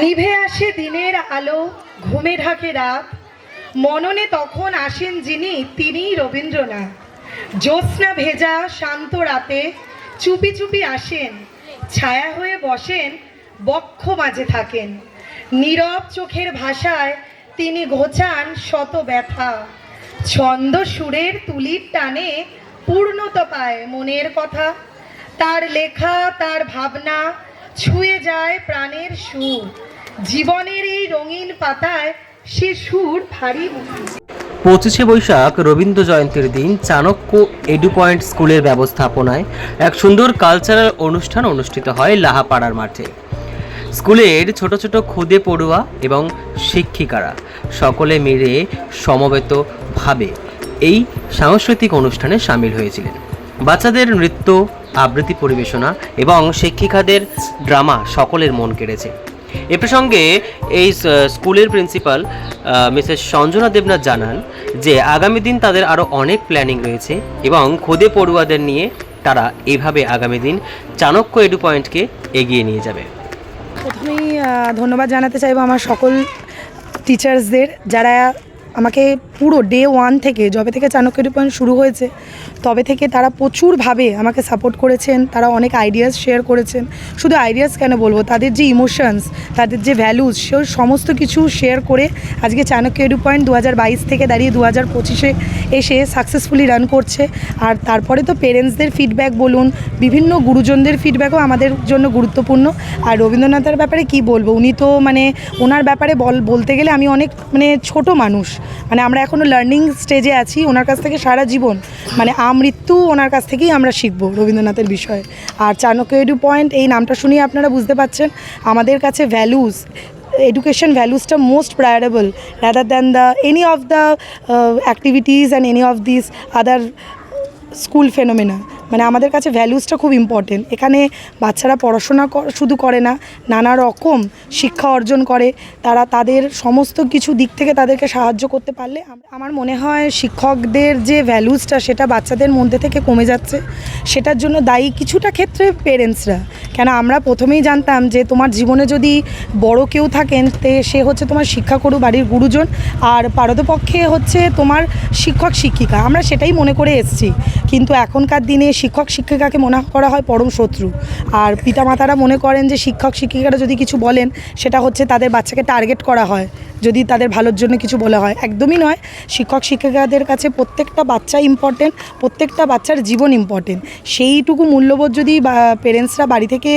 নিভে আসে দিনের আলো, ঘুমে ঢাকে রাত। মননে তখন আসেন যিনি তিনিই রবীন্দ্রনাথ। জ্যোৎস্না ভেজা শান্ত রাতে চুপি চুপি আসেন, ছায়া হয়ে বসেন, বক্ষ মাঝে থাকেন। নীরব চোখের ভাষায় তিনি ঘোচান শত ব্যথা। ছন্দ সুরের তুলির টানে পূর্ণতা পায় মনের কথা। তার লেখা, তার ভাবনা ছুঁয়ে যায় প্রাণের সুর। জীবনের এই রঙিন পাতায় সে সুর ভারী পঁচিশে বৈশাখ রবীন্দ্র জয়ন্তীর দিন চাণক্য এডু পয়েন্ট স্কুলের ব্যবস্থাপনায় এক সুন্দর কালচারাল অনুষ্ঠান অনুষ্ঠিত হয় লাহাপাড়ার মাঠে। স্কুলের ছোট ছোট খুদে পড়ুয়া এবং শিক্ষিকারা সকলে মিলে সমবেতভাবে এই সাংস্কৃতিক অনুষ্ঠানে সামিল হয়েছিলেন। বাচ্চাদের নৃত্য, আবৃত্তি পরিবেশনা এবং শিক্ষিকাদের ড্রামা সকলের মন কেড়েছে। এ প্রসঙ্গে এই স্কুলের প্রিন্সিপাল মিসেস সঞ্জনা দেবনাথ জানান যে আগামী দিন তাদের আরও অনেক প্ল্যানিং রয়েছে এবং খোদে পড়ুয়াদের নিয়ে তারা এভাবে আগামী দিন চাণক্য এডু পয়েন্টকে এগিয়ে নিয়ে যাবে। প্রথমেই ধন্যবাদ জানাতে চাইব আমার সকল টিচার্সদের যারা আমাকে পুরো ডে ওয়ান থেকে যবে থেকে চাণক্য পয়েন্ট শুরু হয়েছে, তবে থেকে তারা প্রচুরভাবে আমাকে সাপোর্ট করেছেন, তারা অনেক আইডিয়াস শেয়ার করেছেন। শুধু আইডিয়াস কেন বলব? তাদের যে ইমোশনস তাদের যে ভ্যালুস সে সমস্ত কিছু শেয়ার করে আজকে চাণক্য পয়েন্ট দু থেকে দাঁড়িয়ে দু হাজার পঁচিশে এসে সাকসেসফুলি রান করছে। আর তারপরে তো পেরেন্টসদের ফিডব্যাক বলুন, বিভিন্ন গুরুজনদের ফিডব্যাকও আমাদের জন্য গুরুত্বপূর্ণ। আর রবীন্দ্রনাথের ব্যাপারে কি বলব? উনি তো মানে ওনার ব্যাপারে বল, বলতে গেলে আমি অনেক মানে ছোট মানুষ। মানে আমরা এখনও লার্নিং স্টেজে আছি, ওনার কাছ থেকে সারা জীবন মানে আমৃত্যু ওনার কাছ থেকেই আমরা শিখব রবীন্দ্রনাথের বিষয়ে। আর চাণক্য এডু পয়েন্ট এই নামটা শুনিয়ে আপনারা বুঝতে পাচ্ছেন আমাদের কাছে values education ভ্যালুসটা most preferable rather than the any of the activities and any of this other school phenomena মানে আমাদের কাছে ভ্যালুসটা খুব ইম্পর্টেন্ট এখানে বাচ্চারা পড়াশোনা শুধু করে না, নানা রকম শিক্ষা অর্জন করে। তারা তাদের সমস্ত কিছু দিক থেকে তাদেরকে সাহায্য করতে পারলে আমার মনে হয় শিক্ষকদের যে ভ্যালুসটা সেটা বাচ্চাদের মধ্যে থেকে কমে যাচ্ছে। সেটার জন্য দায়ী কিছুটা ক্ষেত্রে পেরেন্টসরা কেন আমরা প্রথমেই জানতাম যে তোমার জীবনে যদি বড় কেউ থাকেন, তে সে হচ্ছে তোমার শিক্ষা করু বাড়ির গুরুজন, আর পারদপক্ষে হচ্ছে তোমার শিক্ষক শিক্ষিকা আমরা সেটাই মনে করে এসেছি। কিন্তু এখনকার দিনে শিক্ষক শিক্ষিকাকে মনে করা হয় পরম শত্রু। আর পিতামাতারা মনে করেন যে শিক্ষক শিক্ষিকারা যদি কিছু বলেন, সেটা হচ্ছে তাদের বাচ্চাকে টার্গেট করা হয়। যদি তাদের ভালোর জন্য কিছু বলা হয়। একদমই নয়। শিক্ষক শিক্ষিকাদের কাছে প্রত্যেকটা বাচ্চা ইম্পর্টেন্ট প্রত্যেকটা বাচ্চার জীবন ইম্পর্টেন্ট সেইটুকু মূল্যবোধ যদি পেরেন্টসরা বাড়ি থেকে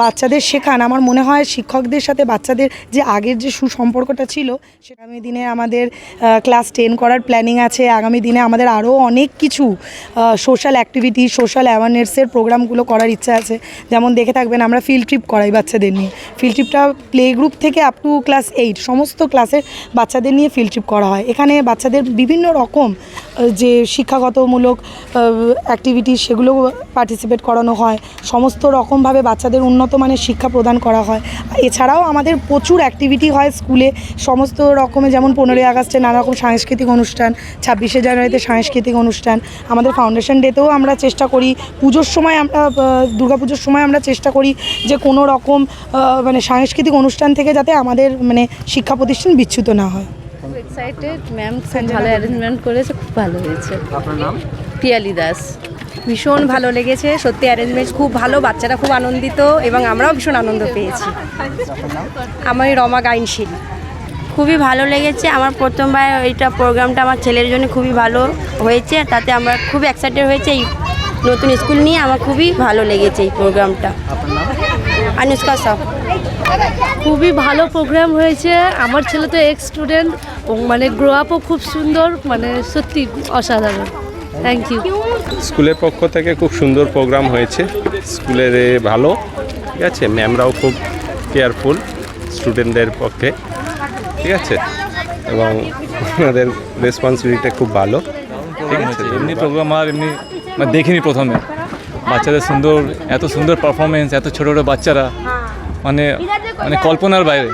বাচ্চাদের শেখান, আমার মনে হয় শিক্ষকদের সাথে বাচ্চাদের যে আগের যে সুসম্পর্কটা ছিল, সেটা আগামী দিনে আমাদের ক্লাস টেন করার প্ল্যানিং আছে। আগামী দিনে আমাদের আরও অনেক কিছু সোশ্যাল অ্যাক্টিভিটি সোশ্যাল অ্যাওয়ারনেসের প্রোগ্রামগুলো করার ইচ্ছা আছে। যেমন দেখে থাকবেন আমরা ফিল্ড ট্রিপ করাই বাচ্চাদের নিয়ে। ফিল্ড ট্রিপটা প্লে গ্রুপ থেকে আপ টু ক্লাস এইট সমস্ত ক্লাসের বাচ্চাদের নিয়ে ফিল্ড ট্রিপ করা হয়। এখানে বাচ্চাদের বিভিন্ন রকম যে শিক্ষাগতমূলক অ্যাক্টিভিটি সেগুলো পার্টিসিপেট করানো হয়। সমস্ত রকমভাবে বাচ্চাদের উন্নত মানের শিক্ষা প্রদান করা হয়। এছাড়াও আমাদের প্রচুর অ্যাক্টিভিটি হয় স্কুলে সমস্ত রকমের যেমন পনেরোই আগস্টে নানা রকম সাংস্কৃতিক অনুষ্ঠান, ছাব্বিশে জানুয়ারিতে সাংস্কৃতিক অনুষ্ঠান। আমাদের ফাউন্ডেশন ডেতেও আমরা চেষ্টা করি। পুজোর সময় আমরা দুর্গা পুজোর সময় আমরা চেষ্টা করি যে কোনো রকম মানে সাংস্কৃতিক অনুষ্ঠান থেকে যাতে আমাদের মানে শিক্ষা প্রতিষ্ঠান বিচ্যুত না হয়। খুব এক্সাইটেড ম্যাম খুব ভালো অ্যারেঞ্জমেন্ট করেছে খুব ভালো হয়েছে। পিয়ালি দাস। ভীষণ ভালো লেগেছে সত্যি অ্যারেঞ্জমেন্ট খুব ভালো বাচ্চারা খুব আনন্দিত এবং আমরাও ভীষণ আনন্দ পেয়েছি। আমি রমা গাইনশীল। খুবই ভালো লেগেছে আমার প্রথমবার এইটা প্রোগ্রামটা আমার ছেলের জন্য খুবই ভালো হয়েছে তাতে আমরা খুব এক্সাইটেড হয়েছে এই নতুন স্কুল নিয়ে আমার খুবই ভালো লেগেছে এই প্রোগ্রামটা। অনুষ্কা সাহ। খুবই ভালো প্রোগ্রাম হয়েছে। আমার ছেলে তো এক্স স্টুডেন্ট মানে গ্রো আপও খুব সুন্দর মানে সত্যি অসাধারণ। থ্যাংক ইউ স্কুলের পক্ষ থেকে খুব সুন্দর প্রোগ্রাম হয়েছে। স্কুলের ভালো ঠিক আছে? ম্যামরাও খুব কেয়ারফুল স্টুডেন্টদের পক্ষে ঠিক আছে? এবং ওনাদের রেসপন্সিবিলিটি খুব ভালো ঠিক আছে? এমনি প্রোগ্রাম আর এমনি মানে দেখিনি প্রথমে। বাচ্চাদের সুন্দর, এত সুন্দর পারফরমেন্স এত ছোটো ছোটো বাচ্চারা। মানে মানে কল্পনার বাইরে।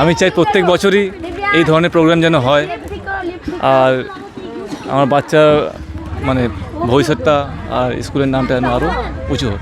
আমি চাই প্রত্যেক বছরই এই ধরনের প্রোগ্রাম যেন হয়। আর আমার বাচ্চা মানে ভবিষ্যৎটা আর স্কুলের নামটা যেন আরও উঁচু হোক।